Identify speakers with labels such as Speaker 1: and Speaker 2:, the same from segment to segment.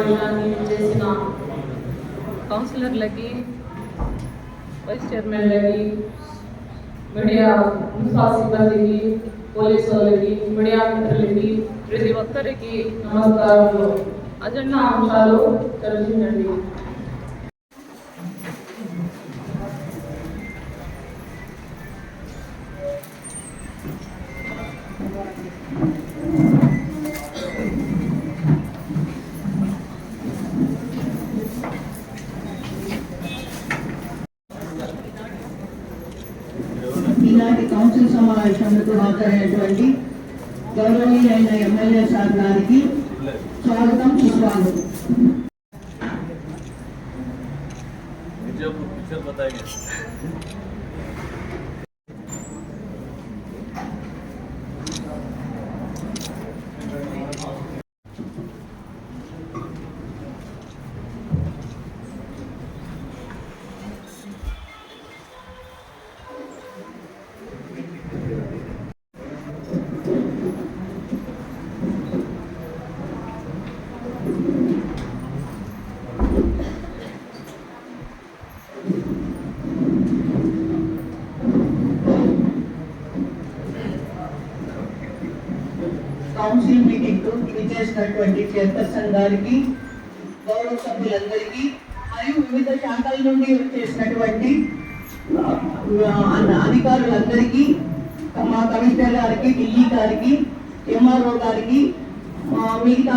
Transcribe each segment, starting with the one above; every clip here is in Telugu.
Speaker 1: సమావేశాన్ని చేసిన కౌన్సిలర్లకి వైస్ చైర్మన్లకి మీడియా మున్సిపా సిబ్బందికి పోలీసు వాళ్ళకి మీడియా మిత్రులకి ప్రతి ఒక్కరికి నమస్కారాలు అజెండా అంశాలు చర్చించండి
Speaker 2: ఈనాటి కౌన్సిల్ సమావేశంలో హాజరైనటువంటి గౌరవనీయులైన ఎమ్మెల్యే సార్ గారికి స్వాగతం సుస్వాగతం. కౌన్సిల్ మీటింగ్కు విచ్చేసినటువంటి చైర్పర్సన్ గారికి గౌరవ సభ్యులందరికీ మరియు వివిధ శాఖల నుండి వచ్చేసినటువంటి అధికారులందరికీ మా కమిషనర్ గారికి ఢిల్లీ గారికి ఎంఆర్ఓ గారికి మిగతా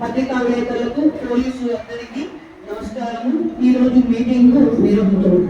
Speaker 2: పత్రికా నేతలకు పోలీసులు అందరికీ నమస్కారము. రోజు మీటింగ్ నిర్వహించడం